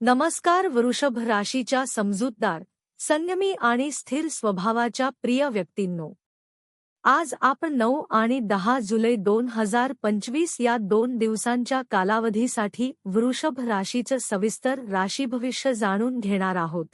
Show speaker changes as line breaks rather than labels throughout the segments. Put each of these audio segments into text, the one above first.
नमस्कार वृषभ राशीच्या समजूतदार संयमी आणि स्थिर स्वभावाच्या प्रिय व्यक्तींनो. आज आपण नऊ आणि दहा जुलै दोन हजार पंचवीस या दोन दिवसांच्या कालावधीसाठी वृषभ राशीचं सविस्तर राशीभविष्य जाणून घेणार आहोत.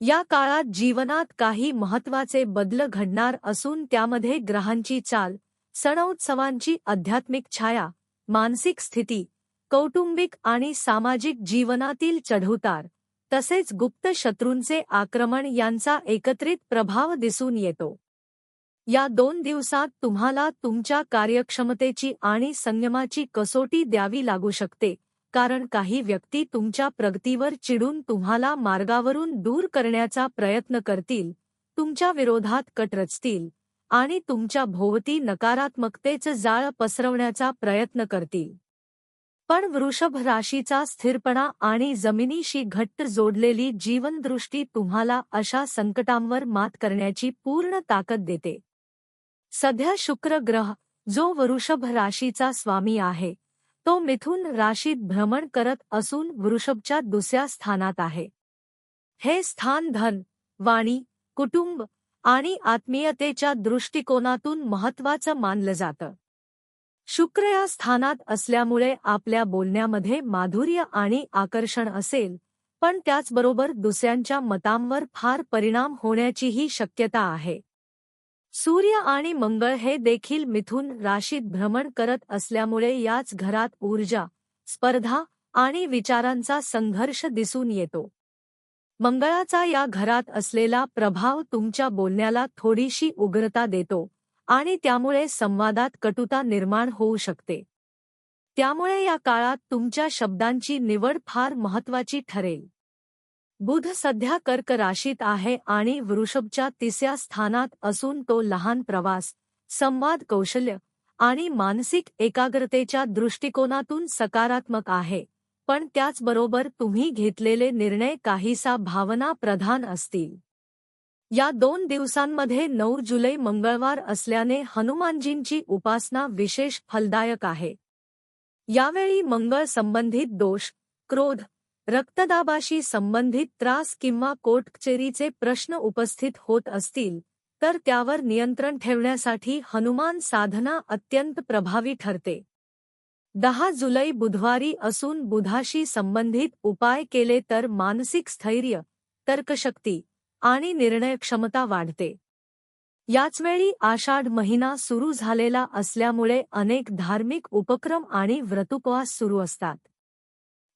या काळात जीवनात काही महत्त्वाचे बदल घडणार असून त्यामध्ये ग्रहांची चाल सणोत्सवांची आध्यात्मिक छाया मानसिक स्थिती कौटुंबिक आणि सामाजिक जीवनातील चढउतार तसेच गुप्त शत्रूंचे आक्रमण यांचा एकत्रित प्रभाव दिसून येतो. या दोन दिवसात तुम्हाला तुमच्या कार्यक्षमतेची आणि संयमाची कसोटी द्यावी लागू शकते कारण काही व्यक्ती तुमच्या प्रगतीवर चिडून तुम्हाला मार्गावरून दूर करण्याचा प्रयत्न करतील तुमच्या विरोधात कट रचतील आणि तुमच्या भोवती नकारात्मकतेचं जाळ पसरवण्याचा प्रयत्न करतील. पण वृषभ राशीचा स्थिरपणा आणि जमिनीशी घट्ट जोडलेली जीवनदृष्टी तुम्हाला अशा संकटांवर मात करण्याची पूर्ण ताकद देते. सध्या शुक्र ग्रह जो वृषभ राशीचा स्वामी आहे तो मिथुन राशीत भ्रमण करत असून वृषभच्या दुसऱ्या स्थानात आहे. हे स्थान धन वाणी कुटुंब आणि आत्मीयतेच्या दृष्टिकोनातून महत्वाचं मानलं जातं. शुक्र या स्थानात असल्यामुळे आपल्या बोलण्यामध्ये माधुर्य आणि आकर्षण असेल पण त्याचबरोबर दुसऱ्यांच्या मतांवर फार परिणाम होण्याचीही शक्यता आहे. सूर्य आणि मंगळ हे देखील मिथून राशीत भ्रमण करत असल्यामुळे याच घरात ऊर्जा स्पर्धा आणि विचारांचा संघर्ष दिसून येतो. मंगळाचा या घरात असलेला प्रभाव तुमच्या बोलण्याला थोडीशी उग्रता देतो आणि त्यामुळे संवादात कटुता निर्माण होऊ शकते. त्यामुळे या काळात तुमच्या शब्दांची निवड फार महत्वाची ठरेल. बुध सध्या कर्क राशीत आहे आणि वृषभच्या तिसऱ्या स्थानात असून तो लहान प्रवास संवाद कौशल्य आणि मानसिक एकाग्रतेच्या दृष्टिकोनातून सकारात्मक आहे. पण त्याचबरोबर तुम्ही घेतलेले निर्णय काहीसा भावना प्रधान असतील. या दोन दिवसांमध्ये नऊ जुलै मंगळवार असल्याने हनुमानजींची उपासना विशेष फलदायक आहे. यावेळी मंगळ संबंधित दोष क्रोध रक्तदाबाशी संबंधित त्रास किंवा कोटकचेरीचे प्रश्न उपस्थित होत असतील तर त्यावर नियंत्रण ठेवण्यासाठी हनुमान साधना अत्यंत प्रभावी ठरते. दहा जुलै बुधवारी असून बुधाशी संबंधित उपाय केले तर मानसिक स्थैर्य तर्कशक्ती आणि निर्णय क्षमता वाढते. याचवेळी आषाढ महिना सुरू झालेला असल्यामुळे अनेक धार्मिक उपक्रम आणि व्रतुपवास सुरू असतात.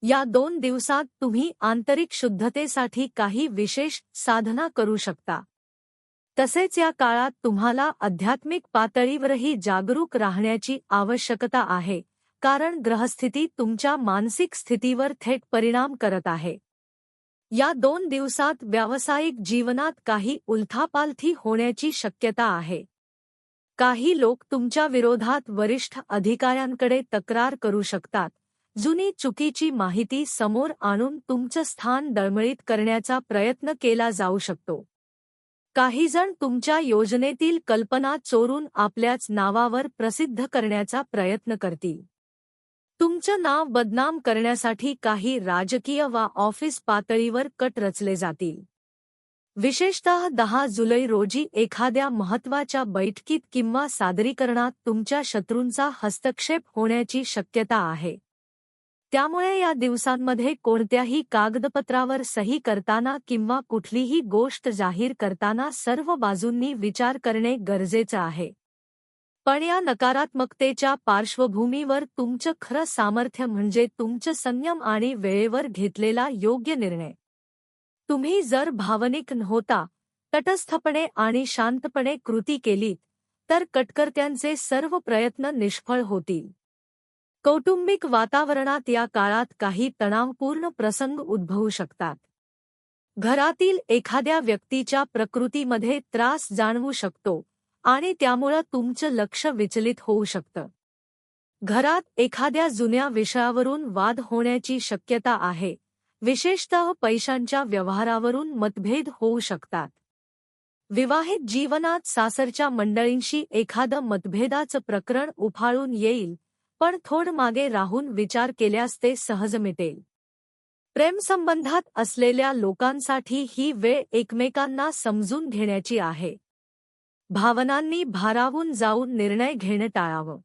या दोन दिवसात तुम्ही आंतरिक शुद्धतेसाठी काही विशेष साधना करू शकता. तसेच या काळात तुम्हाला आध्यात्मिक पातळीवरही जागरूक राहण्याची आवश्यकता आहे कारण ग्रहस्थिती तुमच्या मानसिक स्थितीवर थेट परिणाम करत आहे. या दोन दिवसात व्यावसायिक जीवनात काही उलथापालथी होण्याची शक्यता आहे. काही लोक तुमच्या विरोधात वरिष्ठ अधिकाऱ्यांकडे तक्रार करू शकतात. जुनी चुकीची माहिती समोर आणून तुमचं स्थान दळमळीत करण्याचा प्रयत्न केला जाऊ शकतो. काहीजण तुमच्या योजनेतील कल्पना चोरून आपल्याच नावावर प्रसिद्ध करण्याचा प्रयत्न करतील. तुमचं नाव बदनाम करण्यासाठी काही राजकीय वा ऑफिस पातळीवर कट रचले जातील. विशेषतः दहा जुलै रोजी एखाद्या महत्त्वाच्या बैठकीत किंवा सादरीकरणात तुमच्या शत्रूंचा हस्तक्षेप होण्याची शक्यता आहे. त्यामुळे या दिवसांमध्ये कोणत्याही कागदपत्रावर सही करताना किंवा कुठलीही गोष्ट जाहीर करताना सर्व बाजूंनी विचार करणे गरजेचं आहे. पण या नकारात्मकतेच्या पार्श्वभूमीवर तुमचं खरं सामर्थ्य म्हणजे तुमचं संयम आणि वेळेवर घेतलेला योग्य निर्णय. तुम्ही जर भावनिक नव्हता तटस्थपणे आणि शांतपणे कृती केलीत तर कटकर्त्यांचे सर्व प्रयत्न निष्फळ होतील. कौटुंबिक वातावरणात या काळात काही तणावपूर्ण प्रसंग उद्भवू शकतात. घरातील एखाद्या व्यक्तीच्या प्रकृतीमध्ये त्रास जाणवू शकतो आणि त्यामुळं तुमचं लक्ष विचलित होऊ शकतं. घरात एखाद्या जुन्या विषयावरून वाद होण्याची शक्यता आहे. विशेषतः पैशांच्या व्यवहारावरून मतभेद होऊ शकतात. विवाहित जीवनात सासरच्या मंडळींशी एखादं मतभेदाचं प्रकरण उफाळून येईल पण थोड मागे राहून विचार केल्यास ते सहज मिटेल. प्रेमसंबंधात असलेल्या लोकांसाठी ही वेळ एकमेकांना समजून घेण्याची आहे. भावनांनी भारावून जाऊन निर्णय घेणं टाळावं.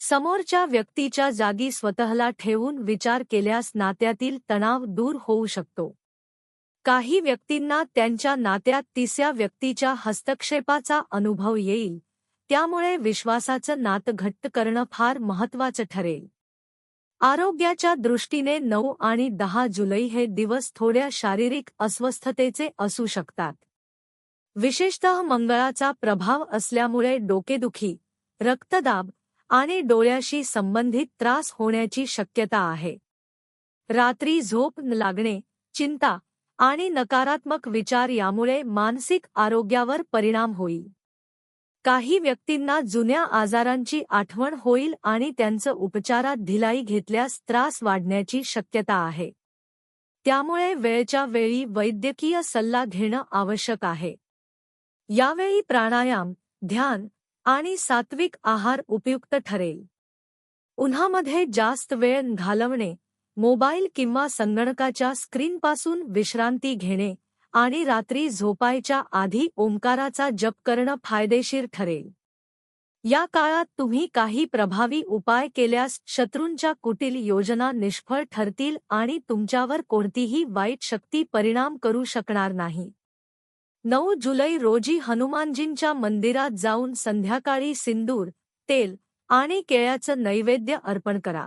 समोरच्या व्यक्तीच्या जागी स्वतःला ठेवून विचार केल्यास नात्यातील तणाव दूर होऊ शकतो. काही व्यक्तींना त्यांच्या नात्यात तिसऱ्या व्यक्तीच्या हस्तक्षेपाचा अनुभव येईल त्यामुळे विश्वासाचं नातं घट्ट करणं फार महत्वाचं ठरेल. आरोग्याच्या दृष्टीने नऊ आणि दहा जुलै हे दिवस थोड्या शारीरिक अस्वस्थतेचे असू शकतात. विशेषतः मंगळाचा प्रभाव असल्यामुळे डोकेदुखी रक्तदाब आणि डोळ्याशी संबंधित त्रास होण्याची शक्यता आहे. रात्री झोप लागणे चिंता आणि नकारात्मक विचार यामुळे मानसिक आरोग्यावर परिणाम होईल. काही व्यक्तींना जुन्या आजारांची आठवण होईल आणि त्यांचं उपचारात ढिलाई घेतल्यास त्रास वाढण्याची शक्यता आहे. त्यामुळे वेळच्या वेळी वैद्यकीय सल्ला घेणं आवश्यक आहे. यावेळी प्राणायाम ध्यान आणि सात्विक आहार उपयुक्त ठरेल. उन्हामध्ये जास्त वेळ घालवणे मोबाईल किंवा संगणकाच्या स्क्रीनपासून विश्रांती घेणे आणि रात्री झोपायच्या आधी ओंकाराचा जप करणं फायदेशीर ठरेल. या काळात तुम्ही काही प्रभावी उपाय केल्यास शत्रूंच्या कुटील योजना निष्फळ ठरतील आणि तुमच्यावर कोणतीही वाईट शक्ती परिणाम करू शकणार नाही. नऊ जुलै रोजी हनुमानजींच्या मंदिरात जाऊन संध्याकाळी सिंदूर तेल आणि केळ्याचं नैवेद्य अर्पण करा.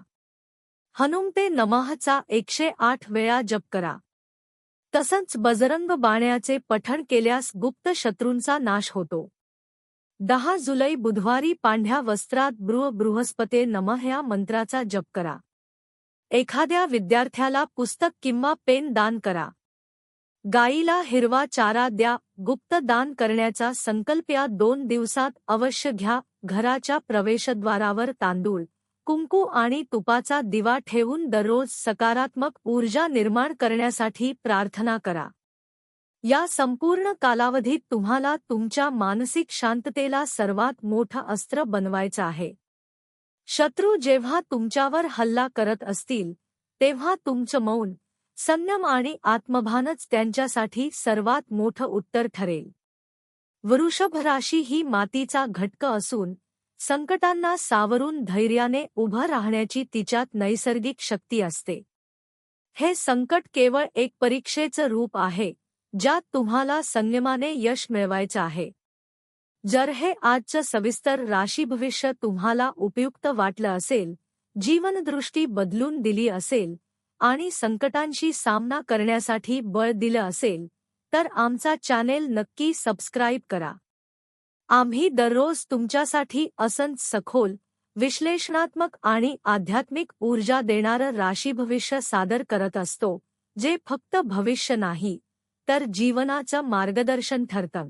हनुमते नमहचा एकशे आठ वेळा जप करा. तसंच बजरंग बाण्याचे पठण केल्यास गुप्त शत्रूंचा नाश होतो. दहा जुलै बुधवारी पांढ्या वस्त्रात बृह बृहस्पते नमह या मंत्राचा जप करा. एखाद्या विद्यार्थ्याला पुस्तक किंवा पेन दान करा. गाईला हिरवा चारा द्या गुप्त दान करण्याचा संकल्प या दोन दिवसात अवश्य घ्या घराच्या प्रवेशद्वारावर तांदूळ कुंकू आणि तुपाचा दिवा ठेवून दररोज सकारात्मक ऊर्जा निर्माण करण्यासाठी प्रार्थना करा. या संपूर्ण कालावधीत तुम्हाला तुमच्या मानसिक शांततेला सर्वात मोठं अस्त्र बनवायचं आहे. शत्रू जेव्हा तुमच्यावर हल्ला करत असतील तेव्हा तुमचं मौन संयम आणि आत्मभानच त्यांच्यासाठी सर्वात मोठं उत्तर ठरेल. वृषभ राशी ही मातीचा घटक असून संकटांना सावरून धैर्याने उभं राहण्याची तिच्यात नैसर्गिक शक्ती असते. हे संकट केवळ एक परीक्षेचं रूप आहे ज्यात तुम्हाला संयमाने यश मिळवायचं आहे. जर हे आजचं सविस्तर राशी भविष्य तुम्हाला उपयुक्त वाटलं असेल जीवनदृष्टी बदलून दिली असेल आणि संकटांशी सामना करण्यासाठी बळ दिलं असेल तर आमचा चॅनेल नक्की सबस्क्राईब करा. आम्ही दररोज तुमच्यासाठी असंच सखोल विश्लेषणात्मक आणि आध्यात्मिक ऊर्जा देणारं राशीभविष्य सादर करत असतो जे फक्त भविष्य नाही तर जीवनाचं मार्गदर्शन ठरतं.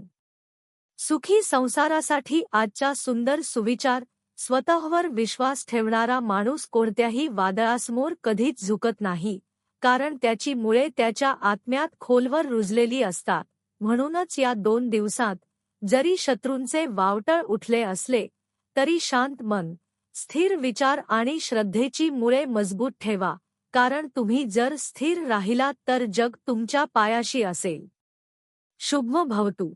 सुखी संसारासाठी आजचा सुंदर सुविचार स्वतःवर विश्वास ठेवणारा माणूस कोणत्याही वादळासमोर कधीच झुकत नाही कारण त्याची मुळे त्याच्या आत्म्यात खोलवर रुजलेली असतात. म्हणूनच या दोन दिवसात जरी शत्रूंचे वावटळ उठले असले तरी शांत मन स्थिर विचार आणि श्रद्धेची मुळे मजबूत ठेवा कारण तुम्ही जर स्थिर राहिलात तर जग तुमच्या पायाशी असेल. शुभ भवतू